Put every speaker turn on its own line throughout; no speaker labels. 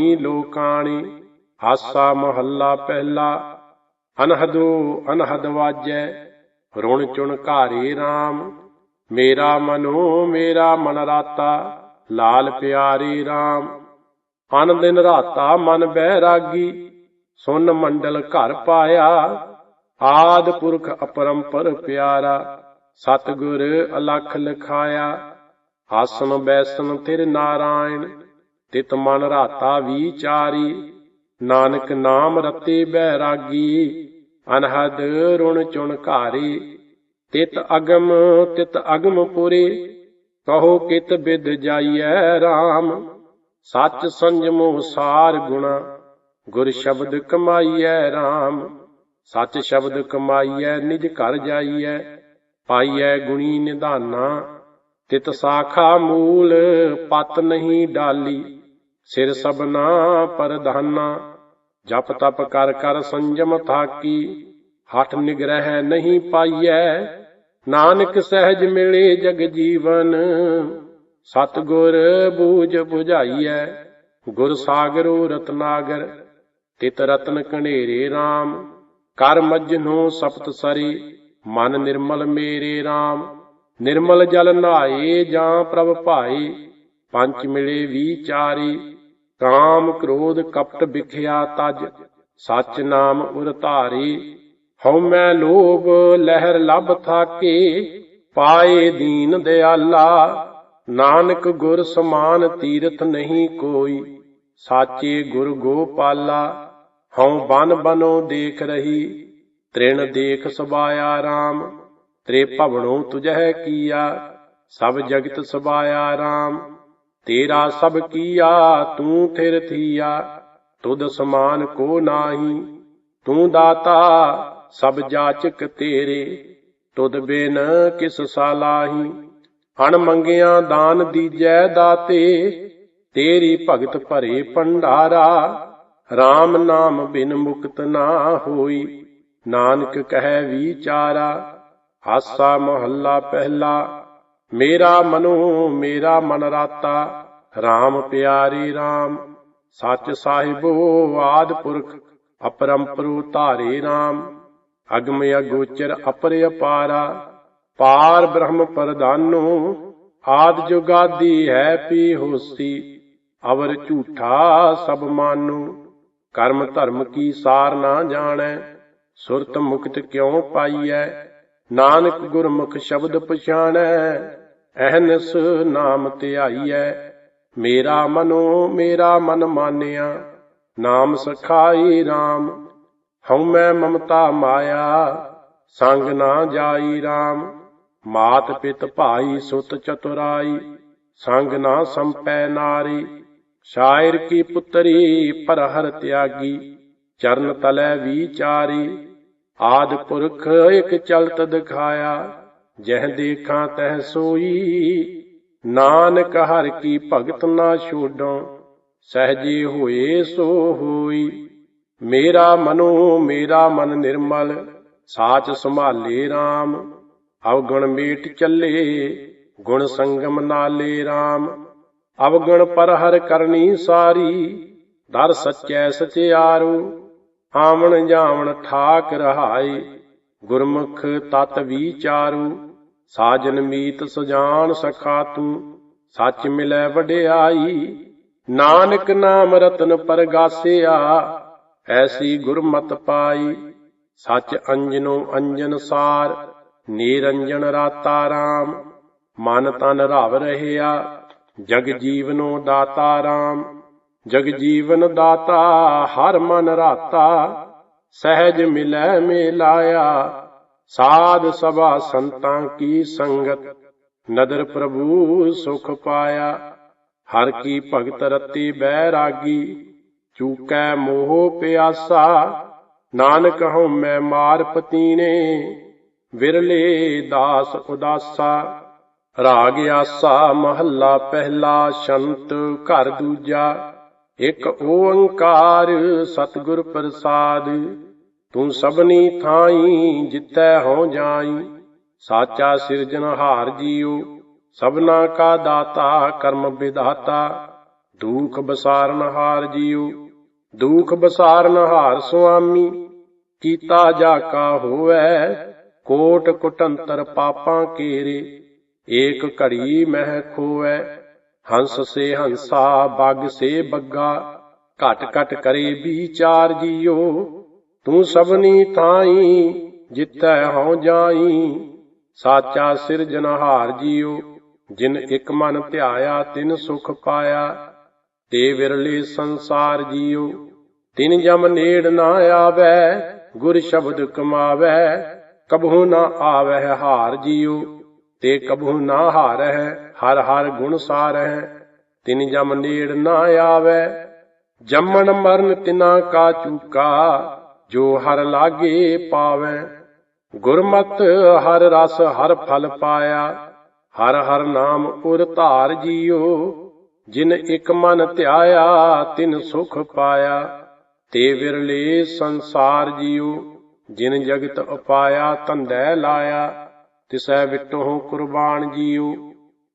ਕਹਾਣੀ ਲੋਕਾਣੀ। ਹਾਸਾ ਮਹੱਲਾ ਪਹਿਲਾ। ਅਨਹਦੋ ਅਨਹਦ ਵਾਜੈ। ਰੁਣ ਚੁਣ ਘਾਰੇ RAM ਮੇਰਾ ਮਨੋ ਮੇਰਾ ਮਨ ਰਾਤਾ ਲਾਲ ਪਿਆਰੇ RAM ਅਨ ਦਿਨ ਰਾਤਾ ਮਨ ਬਹਿਰਾਗੀ ਸੁਨ ਮੰਡਲ ਘਰ ਪਾਇਆ। ਆਦ ਪੁਰਖ ਅਪਰੰਪਰ ਪਿਆਰਾ। ਸਤਿਗੁਰ ਅਲਖ ਲਖਾਇਆ। ਆਸਨ ਬੈਸਨ ਤਿਰ ਨਾਰਾਇਣ। ਤਿਤ ਮਨ ਰਾਤਾ ਵਿਚਾਰੀ ਨਾਨਕ ਨਾਮ ਰਤੇ ਬੈਰਾਗੀ, ਅਨਹਦ ਰੁਣ ਚੁਣ ਘਾਰੀ। ਤਿਤ ਅਗਮ ਤਿਤ ਅਗਮ ਪੁਰੇ, ਕਹੋ ਕਿਤ ਬਿਦ ਜਾਈਐ RAM ਸੱਚ ਸੰਜਮੋ ਸਾਰ ਗੁਣਾ, ਗੁਰ ਸ਼ਬਦ ਕਮਾਈਐ RAM ਸੱਚ ਸ਼ਬਦ ਕਮਾਈਐ, ਨਿਜ ਘਰ ਜਾਈਐ, ਪਾਈਐ ਗੁਣੀ ਨਿਧਾਨਾ। ਤਿਤ ਸਾਖਾ ਮੂਲ, ਪਤ ਨਹੀਂ ਡਾਲੀ। ਸਿਰ ਸਬਨਾ ਪਰਧਾਨਾ, ਜਪ ਤਪ ਕਰ ਕਰ ਸੰਜਮ ਥਾਕੀ, ਹਠ ਨਿਗਰਹਿ ਨਹੀਂ ਪਾਈਐ, ਨਾਨਕ ਸਹਿਜ ਮਿਲੇ ਜਗ ਜੀਵਨ, ਸਤਗੁਰ ਬੂਝ 부ਝਾਈਐ ਗੁਰ ਸਾਗਰੋ ਰਤਨਾਗਰ, ਤਿਤ ਰਤਨ ਕਣੇਰੇ RAM ਕਰ ਮਜਨੋ ਸਪਤ ਸਰੀ, ਮਨ ਨਿਰਮਲ ਮੇਰੇ RAM ਨਿਰਮਲ ਜਲ ਨਹਾਏ ਜਾਂ ਪ੍ਰਭ ਭਾਈ ਪੰਚ ਮਿਲੇ ਵਿਚਾਰੀ ਕਾਮ ਕ੍ਰੋਧ ਕਪਟ ਵਿਖਿਆ ਤਜ, ਸਚ ਨਾਮ ਉਰ ਧਾਰੀ। ਹਉ ਮੈਂ ਲੋਭ ਲਹਿਰ ਲਭ ਥਾਕੇ, ਪਾਏ ਦੀਨ ਦਿਆਲਾ। ਨਾਨਕ ਗੁਰ ਸਮਾਨ ਤੀਰਥ ਨਹੀਂ ਕੋਈ, ਸਾਚੇ ਗੁਰ ਗੋਪਾਲਾ। ਹਉ ਬਨ ਬਨੋ ਦੇਖ ਰਹੀ, ਤ੍ਰਿਣ ਦੇਖ ਸਬਾਇਆ RAM ਤ੍ਰੇ ਭਵਨੋ ਤੁਝੈ ਕੀਆ, ਸਭ ਜਗਤ ਸਬਾਇਆ RAM ਤੇਰਾ ਸਭ ਕੀਆ, ਤੂੰ ਥਿਰ ਥੀਆ, ਤੁਧ ਸਮਾਨ ਕੋ ਨਾਹੀ। ਤੂੰ ਦਾਤਾ, ਸਭ ਜਾਚਕ ਤੇਰੇ, ਤੁਧ ਬਿਨ ਕਿਸ ਸਾਲਾਹੀ ਹਣ ਮੰਗਿਆ ਦਾਨ ਦੀਜੈ ਦਾਤੇ, ਤੇਰੀ ਭਗਤ ਭਰੇ ਭੰਡਾਰਾ। RAM ਨਾਮ ਬਿਨ ਮੁਕਤ ਨਾ ਹੋਈ, ਨਾਨਕ ਕਹੈ ਵਿਚਾਰਾ। ਹਾਸਾ ਮਹੱਲਾ ਪਹਿਲਾ ਮੇਰਾ ਮਨੋ, ਮੇਰਾ ਮਨ ਰਾਤਾ RAM ਪਿਆਰੀ RAM ਸੱਚ ਸਾਹਿਬੋ ਆਦ ਪੁਰਖ, ਅਪਰੰਪਰੂ ਧਾਰੇ RAM ਅਗਮ ਅਗੋਚਰ ਅਪਰ ਅਪਾਰਾ, ਪਾਰ ਬ੍ਰਹਮ ਪ੍ਰਦਾਨੋ ਆਦ ਜੁਗਾਦੀ ਹੈ ਪੀ ਹੋਸੀ, ਅਵਰ ਝੂਠਾ ਸਭ ਮਾਨੋ, ਕਰਮ ਧਰਮ ਕੀ ਸਾਰ ਨਾ ਜਾਣੈ, ਸੁਰਤ ਮੁਕਤ ਕਿਉ ਪਾਈਐ ਨਾਨਕ ਗੁਰਮੁਖ ਸ਼ਬਦ ਪਛਾਣੈ, ਅਹਨਸ ਨਾਮ ਧਿਆਈਐ। ਮੇਰਾ ਮਨੋ, ਮੇਰਾ ਮਨ ਮਾਨਿਆ, ਨਾਮ ਸਖਾਈ RAM ਹਉ ਮੈਂ ਮਮਤਾ ਮਾਇਆ, ਸੰਗ ਨਾ ਜਾਈ RAM ਮਾਤ ਪਿਤ ਭਾਈ ਸੁਤ ਚਤੁਰਾਈ, ਸੰਗ ਨਾ ਸੰਪੈ ਨਾਰੀ। ਸ਼ਾਇਰ ਕੀ ਪੁੱਤਰੀ, ਪਰਹਰ ਤਿਆਗੀ, ਚਰਨ ਤਲੈ ਵਿਚਾਰੀ ਆਦ ਪੁਰਖ ਇਕ ਚਲਤ ਦਿਖਾਇਆ, ਜਹ ਦੇਖਾਂ ਤਹ ਸੋਈ। ਨਾਨਕ ਹਰ ਕੀ ਭਗਤ ਨਾ ਛੋਡੋ, ਸਹਜੇ ਹੋਏ ਸੋ ਹੋਈ। ਮੇਰਾ ਮਨੋ ਮੇਰਾ ਮਨ ਨਿਰਮਲ, ਸਾਚ ਸੰਭਾਲੇ RAM ਅਵਗੁਣ ਮੀਟ ਚੱਲੇ, ਗੁਣ ਸੰਗਮ ਨਾਲੇ RAM ਅਵਗਣ ਪਰ ਹਰ ਕਰਨੀ ਸਾਰੀ, ਦਰ ਸਚੈ ਸਚਿਆਰੂ। ਆਵਣ ਜਾਵਣ ਠਾਕ ਰਹਾਈ, ਗੁਰਮੁਖ ਤਤ ਵਿਚਾਰੂ, ਸਾਜਨ ਮੀਤ ਸੁਜਾਨ ਸਖਾ ਤੂੰ ਸੱਚ ਮਿਲੈ ਵਡਿਆਈ, ਨਾਨਕ ਨਾਮ ਰਤਨ ਪਰਗਾਸਿਆ, ਐਸੀ ਗੁਰਮਤ ਪਾਈ, ਸੱਚ ਅੰਜਨੋ ਅੰਜਨ ਸਾਰ, ਨੀਰੰਜਨ ਰਾਤਾ RAM ਮਨ ਤਨ ਰਵ ਰਹਿਆ, ਜਗ ਜੀਵਨੋ ਦਾਤਾ RAM ਜਗ ਜੀਵਨ ਦਾਤਾ, ਹਰ ਮਨ ਰਾਤਾ, ਸਹਿਜ ਮਿਲੈ ਮੇਲਾਇਆ। ਸਾਧ ਸਭਾ ਸੰਤਾਂ ਕੀ ਸੰਗਤ, ਨਦਰ ਪ੍ਰਭੂ ਸੁਖ ਪਾਇਆ। ਹਰ ਕੀ ਭਗਤ ਰਤੀ ਬੈਰਾਗੀ, ਚੂਕੈ ਮੋਹ ਪਿਆਸਾ। ਨਾਨਕ ਹਉ ਮੈਂ ਮਾਰ ਪਤੀਨੇ, ਵਿਰਲੇ ਦਾਸ ਉਦਾਸਾ। ਰਾਗ ਆਸਾ ਮਹੱਲਾ ਪਹਿਲਾ, ਸ਼ੰਤ ਘਰ ਦੂਜਾ। ਇਕ ਓੰਕਾਰ ਸਤਿਗੁਰ ਪ੍ਰਸਾਦ, ਤੂੰ ਸਭਨੀ ਥਾਈ ਜਿਤੈ ਹੋ ਜਾਈ, ਸਾਚਾ ਸਿਰਜਨਹਾਰ ਜੀਉ ਸਭਨਾ ਕਾ ਦਾਤਾ ਕਰਮ ਵਿਦਾਤਾ ਦੁਖ ਬਸਾਰਨ ਹਾਰ ਜੀਉ ਦੁਖ ਬਸਾਰਨ ਹਾਰ ਸੁਆਮੀ, ਕੀਤਾ ਜਾ ਕਾ ਹੋਵੈ, ਕੋਟ ਕੁਟੰਤਰ ਪਾਪਾਂ ਕੇਰੇ, ਏਕ ਘੜੀ ਮਹਿ ਖੋਵੈ ਹੰਸ ਸੇ ਹੰਸਾ, ਬੱਗ ਸੇ ਬੱਗਾ, ਘਟ ਘਟ ਕਰੇ ਵਿਚਾਰ ਜੀਓ। ਤੂੰ ਸਭਨੀ ਥਾਈ, ਜਿਤੈ ਹਉ ਜਾਈ। ਸਾਚਾ ਸਿਰਜਨਹਾਰ ਜੀਓ, ਜਿਨ ਇਕ ਮਨ ਧਿਆਇਆ, ਤਿਨ ਸੁਖ ਪਾਇਆ। ਤੇ ਵਿਰਲੇ ਸੰਸਾਰ ਜੀਓ, ਤਿਨ ਜਮ ਨੇੜ ਨਾ ਆਵੈ, ਗੁਰ ਸ਼ਬਦ ਕਮਾਵੈ, ਕਬਹੂ ਨਾ ਆਵੈ ਹਾਰ ਜੀਓ। ਤੇ ਕਬੂ ਨਾ ਹਾਰੈ, ਹਰ ਹਰ ਗੁਣ ਸਾਰੈ। ਤਿਨ ਜਮ ਨੇੜ ਨਾ ਆਵੈ, ਜੰਮਣ ਮਰਨ ਤਿਨਾ ਕਾ ਚੂਕਾ, ਜੋ ਹਰ ਲਾਗੇ ਪਾਵੈ। ਗੁਰਮਤ ਹਰ ਰਸ ਹਰ ਫਲ ਪਾਇਆ, ਹਰ ਹਰ ਨਾਮ ਉਰ ਧਾਰ ਜੀਓ। ਜਿਨ ਇਕ ਮਨ ਧਿਆਇਆ, ਤਿਨ ਸੁਖ ਪਾਇਆ। ਤੇ ਵਿਰਲੇ ਸੰਸਾਰ ਜੀਓ, ਜਿਨ ਜਗਤ ਉਪਾਇਆ ਧੰਦੈ ਲਾਇਆ। ਤਿਸੈ ਵਿਟੋ ਕੁਰਬਾਨ ਜੀਓ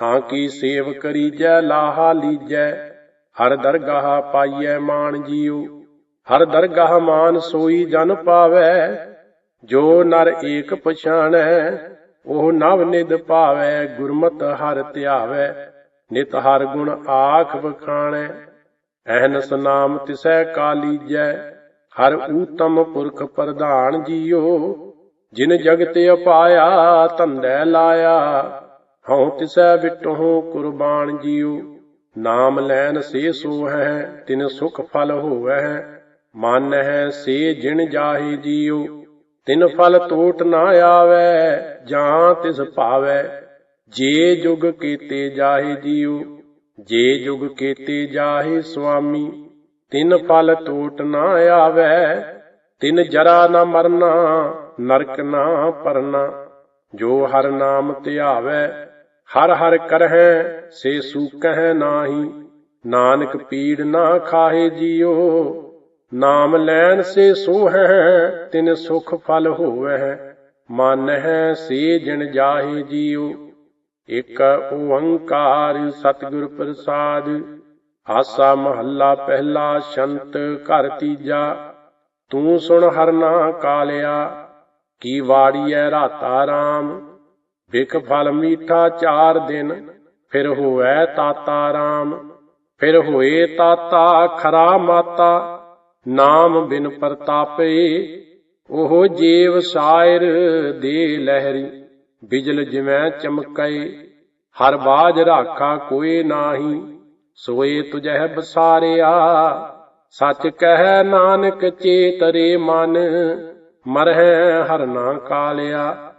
ਤਾਂ ਕੀ ਸੇਵ ਕਰੀ ਜੈ ਲਾਹਾ ਲੀਜੈ। ਹਰ ਦਰਗਾਹ ਪਾਈਐ ਮਾਨ ਜੀਓ ਹਰ ਦਰਗਾਹ ਮਾਨ ਸੋਈ ਜਨ ਪਾਵੈ। ਜੋ ਨਰ ਏਕ ਪਛਾਣੈ, ਉਹ ਨਵ ਨਿਦ ਭਾਵੈ ਗੁਰਮਤ ਹਰ ਧਿਆਵੈ। ਨਿਤ ਹਰ ਗੁਣ ਆਖ ਬਖਾਣੈ ਐਹਨਸ ਨਾਮ ਤਿਸੈ ਕਾਲੀਜੈ ਹਰ ਊਤਮ ਪੁਰਖ ਪ੍ਰਧਾਨ ਜੀਓ ਜਿਨ ਜਗਤ ਅਪਾਇਆ, ਧੰਦੈ ਲਾਇਆ, ਹਉ ਤਿਸੈ ਵਿਟੋ ਕੁਰਬਾਨ ਜੀਓ ਨਾਮ ਲੈਨ ਸੇ ਸੋ ਹੈ ਤਿਨ ਸੁਖ ਫਲ ਹੋਵੈ। ਮਨ ਹੈ ਸੇ ਜਿਣ ਜਾਹੀ ਜੀਓ ਤਿਨ ਫਲ ਟੋਟ ਨਾ ਆਵੈ ਜਾਂ ਤਿਸ ਭਾਵੈ। ਜੇ ਜੁਗ ਕੀਤੇ ਜਾਹੇ ਜੀਉ, ਜੇ ਜੁਗ ਕੀਤੇ ਜਾਹੇ ਸੁਆਮੀ। ਤਿਨ ਫਲ ਟੋਟ ਨਾ ਆਵੈ, ਤਿਨ ਜਰਾ ਨਾ ਮਰਨਾ ਨਰਕ ਨਾ ਪਰਨਾ, ਜੋ ਹਰ ਨਾਮ ਧਿਆਵੈ, ਹਰ ਹਰ ਕਰਹਿ, ਸੇ ਸੂਕਹਿ ਨਾਹੀ, ਨਾਨਕ ਪੀੜ ਨਾ ਖਾਹੇ ਜੀਓ, ਨਾਮ ਲੈਣ ਸੇ ਸੋ ਹੈ ਤਿਨ ਸੁਖ ਫਲ ਹੋਵੈ ਮਨ ਸੇ ਜਿਣ ਜਾਹੇ ਜੀਓ। ਇਕ ਓੰਕਾਰ ਸਤਿਗੁਰ ਪ੍ਰਸਾਦ, ਆਸਾ ਮਹੱਲਾ ਪਹਿਲਾ ਸ਼ੰਤ ਘਰ ਤੀਜਾ, ਤੂੰ ਸੁਣ ਹਰਨਾ ਕਾਲਿਆ ਕੀ ਵਾੜੀਐ ਰਾਤਾ ਰਾਮ? ਵਿਖ ਫਲ ਮੀਠਾ ਚਾਰ ਦਿਨ, ਫਿਰ ਹੋਐ ਤਾਤਾ ਰਾਮ। ਫਿਰ ਹੋਏ ਤਾਤਾ ਖਰਾ ਮਾਤਾ, ਨਾਮ ਬਿਨ ਪ੍ਰਤਾਪੇ। ਉਹ ਜੀਵ ਸਾਇਰ ਦੇ ਲਹਿਰੀ, ਬਿਜਲ ਜਿਵੇਂ ਚਮਕੈ। ਹਰ ਬਾਜ ਰਾਖਾ ਕੋਈ ਨਾਹੀ, ਸੋਏ ਤੁਝੈ ਬਸਾਰਿਆ। ਸੱਚ ਕਹਿ ਨਾਨਕ ਚੇਤਰੇ ਮਨ ਮਰਹਿ ਹਰਨਾ ਕਾਲਿਆ,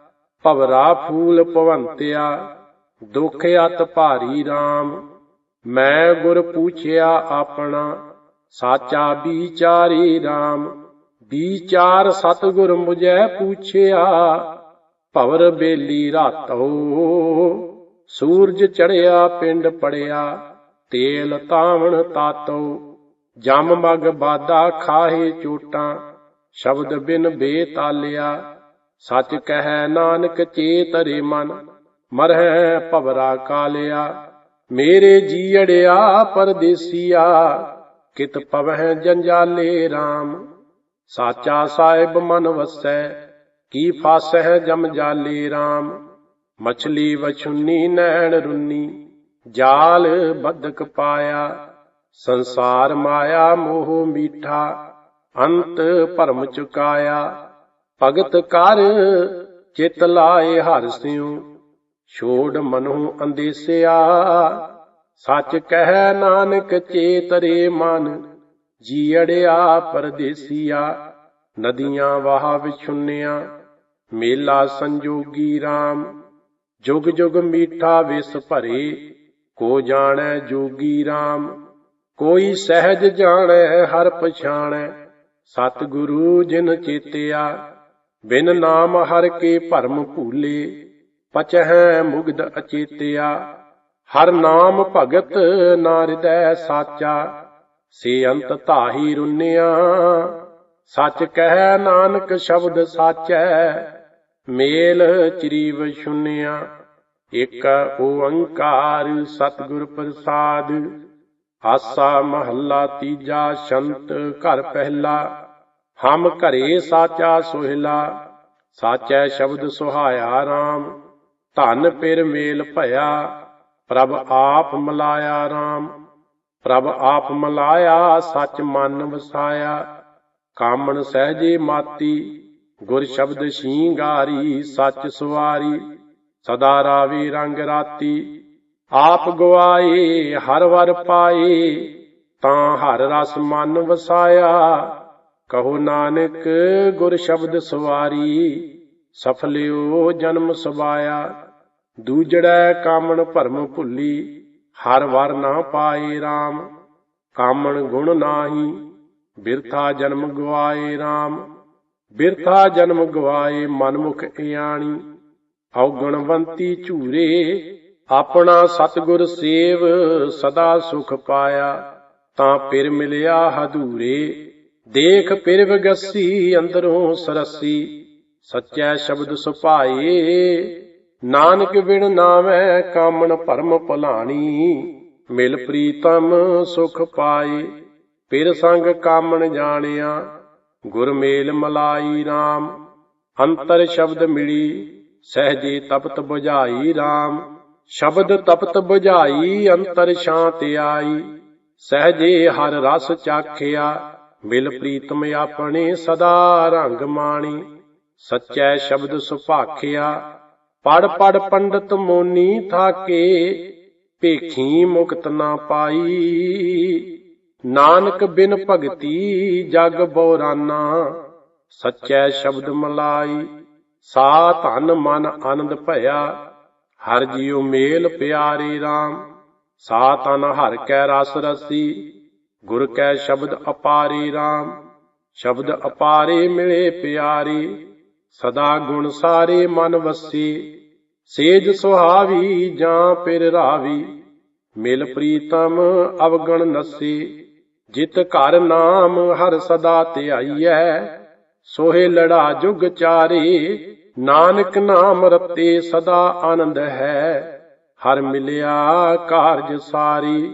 ਭਵਰਾ ਫੂਲ ਪਵੰਤਿਆ ਦੁਖ ਅਤ ਭਾਰੀ RAM ਮੈਂ ਗੁਰ ਪੁੱਛਿਆ ਆਪਣਾ, ਸਾਚਾ ਵਿਚਾਰੀ RAM ਵਿਚਾਰ ਸਤਗੁਰ ਮੁਝੈ ਪੁੱਛਿਆ, ਭਵਰ ਬੇਲੀ ਰਾਤੋ। ਸੂਰਜ ਚੜਿਆ ਪਿੰਡ ਪੜਿਆ ਤੇਲ ਤਾਵਣ ਤਾਤੋ। ਜਮ ਮਗ ਬਾਦਾ ਖਾਹੇ ਚੋਟਾਂ। ਸ਼ਬਦ ਬਿਨ ਬੇਤਾਲਿਆ, ਸੱਚ ਕਹੈ ਨਾਨਕ ਚੇਤਰੇ ਮਨ, ਮਰਹਿ ਭਵਰਾ ਕਾਲਿਆ, ਮੇਰੇ ਜੀੜਿਆ ਪਰਦੇਸੀਆ, ਕਿਤ ਪਵਹਿ ਜੰਜਾਲੇ RAM ਸਾਚਾ ਸਾਹਿਬ ਮਨ ਵਸੈ, ਕੀ ਫਾਸਹਿ ਜਮ ਜਾਲੇ RAM ਮਛਲੀ ਵਛੁੰਨੀ ਨੈਣ ਰੁੰਨੀ, ਜਾਲ ਬਦਕ ਪਾਇਆ, ਸੰਸਾਰ ਮਾਇਆ ਮੋਹ ਮੀਠਾ ਅੰਤ ਭਰਮ ਚੁਕਾਇਆ। ਭਗਤ ਕਰ ਚਿਤ ਲਾਏ ਹਰ ਸਿਉ। ਛੋੜ ਮਨੁ ਅੰਦੇਸਿਆ। ਸੱਚ ਕਹਿ ਨਾਨਕ ਚੇਤਰੇ ਮਨ। ਜੀੜਿਆ ਪਰਦੇਸੀਆ। ਨਦੀਆਂ ਵਾਹ ਵਿਛੁੰਨਿਆ। ਮੇਲਾ ਸੰਜੋਗੀ RAM ਜੁਗ ਜੁਗ ਮੀਠਾ ਵਿਸ ਭਰੇ। ਕੋ ਜਾਣੈ ਜੋਗੀ RAM ਕੋਈ ਸਹਿਜ ਜਾਣੈ ਹਰ ਪਛਾਣੈ। ਸਤਿਗੁਰੂ ਜਿਨ ਚੇਤਿਆ, ਬਿਨ ਨਾਮ ਹਰ ਕੇ ਭਰਮ ਭੂਲੇ, ਪਚਹਿ ਮੁਗਦ ਅਚੇਤਿਆ। ਹਰ ਨਾਮ ਭਗਤ ਨਾ ਹਿਰਦੈ ਸਾਚਾ, ਸੇ ਅੰਤ ਧਾਹੀ ਰੁੰਨਿਆ। ਸੱਚ ਕਹਿ ਨਾਨਕ ਸ਼ਬਦ ਸਾਚੈ, ਮੇਲ ਚਰੀਵ ਸ਼ੁੰਨਿਆ। ਇਕ ਓੰਕਾਰ ਸਤਿਗੁਰ ਪ੍ਰਸਾਦ ਆਸਾ ਮਹੱਲਾ ਤੀਜਾ ਸ਼ੰਤ, ਘਰ ਪਹਿਲਾ। ਹਮ ਘਰੇ ਸਾਚਾ ਸੋਹਿਲਾ, ਸਾਚੈ ਸ਼ਬਦ ਸੁਹਾਇਆ RAM ਧਨ ਪਿਰ ਮੇਲ ਭਇਆ, ਪ੍ਰਭ ਆਪ ਮਲਾਇਆ RAM ਪ੍ਰਭ ਆਪ ਮਲਾਇਆ, ਸਚ ਮਨ ਵਸਾਇਆ। ਕਾਮਣ ਸਹਜੇ ਮਾਤੀ, ਗੁਰ ਸ਼ਬਦ ਸ਼ੀਂਗਾਰੀ ਸਚ ਸੁਵਾਰੀ ਸਦਾ ਰਾਵੀ ਰੰਗ ਰਾਤੀ। ਆਪ ਗਵਾਏ ਹਰ ਵਰ ਪਾਏ ਤਾਂ ਹਰ ਰਸ ਮਨ ਵਸਾਇਆ। ਕਹੋ ਨਾਨਕ, ਗੁਰ ਸ਼ਬਦ ਸਵਾਰੀ ਸਫਲਿਓ ਜਨਮ ਸਵਾਇਆ ਦੂਜੜੈ ਕਾਮਣ ਭਰਮ ਭੁੱਲੀ, ਹਰ ਵਰ ਨਾ ਪਾਏ RAM ਕਾਮਣ ਗੁਣ ਨਾਹੀ, ਬਿਰਥਾ ਜਨਮ ਗਵਾਏ RAM ਬਿਰਥਾ ਜਨਮ ਗਵਾਏ ਮਨਮੁਖ ਇਆਣੀ। ਔਗਣਵੰਤੀ ਝੂਰੇ ਆਪਣਾ ਸਤਿਗੁਰ ਸੇਵ ਸਦਾ ਸੁਖ ਪਾਇਆ, ਤਾਂ ਪਿਰ ਮਿਲਿਆ ਹਦੂਰੇ ਦੇਖ ਪਿਰ ਵਗਸੀ ਅੰਦਰੋਂ ਸਰਸੀ, ਸੱਚੈ ਸ਼ਬਦ ਸੁਭਾਏ। ਨਾਨਕ ਬਿਨ ਨਾਮੈ ਕਾਮਣ ਭਰਮ ਭਲਾਣੀ, ਮਿਲ ਪ੍ਰੀਤਮ ਸੁਖ ਪਾਏ। ਪਿਰ ਸੰਗ ਕਾਮਣ ਜਾਣਿਆ, ਗੁਰ ਮੇਲ ਮਲਾਈ RAM ਅੰਤਰ ਸ਼ਬਦ ਮਿਲੀ, ਸਹਜੇ ਤਪਤ ਬੁਝਾਈ RAM ਸ਼ਬਦ ਤਪਤ 부ਝਾਈ ਅੰਤਰ ਸ਼ਾਂਤ ਆਈ। ਸਹਜੇ ਹਰ ਰਸ ਚਾਖਿਆ, ਮਿਲ ਪ੍ਰੀਤਮ ਆਪਣੇ ਸਦਾ ਰੰਗ ਮਾਣੀ। ਸੱਚੈ ਸ਼ਬਦ ਸੁਭਾਖਿਆ, ਪੜ ਪੜ ਪੰਡਤ ਮੋਨੀ ਥਾਕੇ, ਭੇਖੀ ਮੁਕਤ ਨਾ ਪਾਈ। ਨਾਨਕ ਬਿਨ ਭਗਤੀ ਜਗ ਬੋਰਾਨਾ, ਸੱਚੈ ਸ਼ਬਦ ਮਲਾਈ। ਸਾ ਧਨ ਮਨ ਆਨੰਦ ਭਇਆ ਹਰ ਜੀਉ ਮੇਲ ਪਿਆਰੇ RAM ਸਾ ਤਨ ਹਰ ਕੈ ਰਸ ਰਸੀ, ਗੁਰ ਕੈ ਸ਼ਬਦ ਅਪਾਰੇ RAM ਸ਼ਬਦ ਅਪਾਰੇ ਮਿਲੇ ਪਿਆਰੇ, ਸਦਾ ਗੁਣ ਸਾਰੇ ਮਨ ਵਸੀ, ਸੇਜ ਸੁਹਾਵੀ ਜਾਂ ਪਿਰ ਰਾਵੀ, ਮਿਲ ਪ੍ਰੀਤਮ ਅਵਗਣ ਨਸੀ, ਜਿਤ ਘਰ ਨਾਮ ਹਰ ਸਦਾ ਧਿਆਈਐ, ਸੋਹੇ ਲੜਾ ਜੁਗ ਚਾਰੇ ਨਾਨਕ ਨਾਮ ਰਤੇ ਸਦਾ ਆਨੰਦ ਹੈ। ਹਰ ਮਿਲਿਆ ਕਾਰਜ ਸਾਰੀ